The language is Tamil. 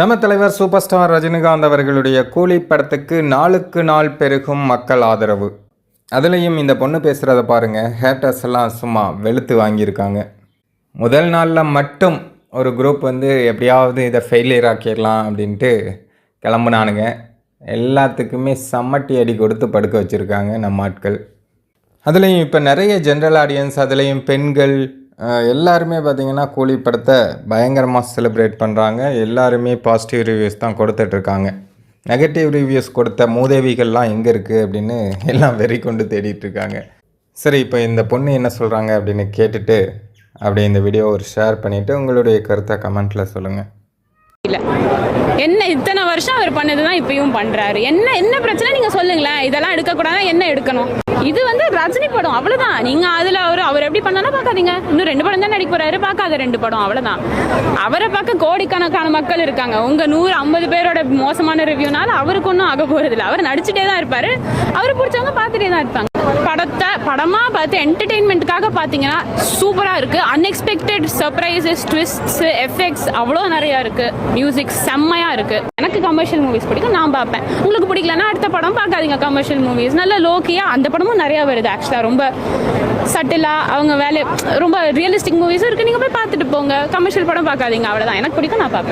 நம்ம தலைவர் சூப்பர் ஸ்டார் ரஜினிகாந்த் அவர்களுடைய கூலி படத்துக்கு நாளுக்கு நாள் பெருகும் மக்கள் ஆதரவு. அதுலேயும் இந்த பொண்ணு பேசுகிறத பாருங்கள் ஹேட்டர்ஸ் எல்லாம் சும்மா வெளுத்து வாங்கியிருக்காங்க. முதல் நாளில் மட்டும் ஒரு குரூப் வந்து எப்படியாவது இதை ஃபெயிலியர் ஆக்கிடலாம் அப்படின்ட்டு கிளம்புனானுங்க. எல்லாத்துக்குமே சம்மட்டி அடி கொடுத்து படுக்க வச்சுருக்காங்க நம்ம ஆட்கள். அதுலேயும் இப்போ நிறைய ஜென்ரல் ஆடியன்ஸ் அதுலேயும் பெண்கள் எல்லாருமே பார்த்திங்கன்னா கூலி படத்தை பயங்கரமாக செலிப்ரேட் பண்ணுறாங்க எல்லாருமே பாசிட்டிவ் ரிவ்யூஸ் தான் கொடுத்துட்ருக்காங்க. நெகட்டிவ் ரிவ்யூஸ் கொடுத்த மூதேவிகள்லாம் எங்கே இருக்குது அப்படின்னு எல்லாம் வெறி கொண்டு தேடிட்டுருக்காங்க சரி இப்போ இந்த பொண்ணு என்ன சொல்கிறாங்க அப்படின்னு கேட்டுட்டு அப்படியே இந்த வீடியோ ஒரு ஷேர் பண்ணிவிட்டு உங்களுடைய கருத்தை கமெண்ட்டில் சொல்லுங்கள் இல்லை. என்ன இத்தனை வருஷம் அவர் பண்ணதுதான் இப்பயும் பண்றாரு. என்ன என்ன பிரச்சனை? நீங்க சொல்லுங்களேன். இதெல்லாம் எடுக்க என்ன எடுக்கணும்? இது வந்து ரஜினி படம் அவ்வளவுதான். நீங்க அதுல அவர் அவர் எப்படி பண்ணாலும் பார்க்காதீங்க. இன்னும் ரெண்டு படம் தான் நடிக்க போறாரு பார்க்காத ரெண்டு படம் அவ்வளவுதான். அவரை பார்க்க கோடிக்கணக்கான மக்கள் இருக்காங்க. உங்க நூறு ஐம்பது பேரோட மோசமான ரிவ்யூனால அவருக்கு ஒன்றும் ஆக போறது இல்லை அவர் நடிச்சுட்டே தான் இருப்பாரு. அவரை பிடிச்சவங்க பார்த்துட்டே தான் இருப்பாங்க. படத்தை படமா பார்த்து என்டர்டெயின்மெண்ட்டுக்காக பார்த்தீங்கன்னா சூப்பராக இருக்கு. அன்எக்ஸ்பெக்டட் சர்ப்ரைசஸ் ட்விஸ்ட்ஸ் எஃபெக்ட்ஸ் அவ்வளோ நிறையா இருக்கு. மியூசிக் செம்மையாக இருக்கு. எனக்கு கமர்ஷியல் மூவிஸ் பிடிக்கும் நான் பார்ப்பேன். உங்களுக்கு பிடிக்கலன்னா அடுத்த படம் பார்க்காதீங்க கமர்ஷியல் மூவிஸ் நல்ல லோக்கியாக அந்த படமும் நிறையா வருது ஆக்சுவலாக ரொம்ப சட்டிலாக அவங்க வேலை ரொம்ப ரியலிஸ்டிக் மூவிஸும் இருக்குது நீங்கள் போய் பார்த்துட்டு போங்க. கமர்ஷியல் படம் பார்க்காதீங்க அவ்வளோதான் எனக்கு பிடிக்கும் நான் பார்ப்பேன்.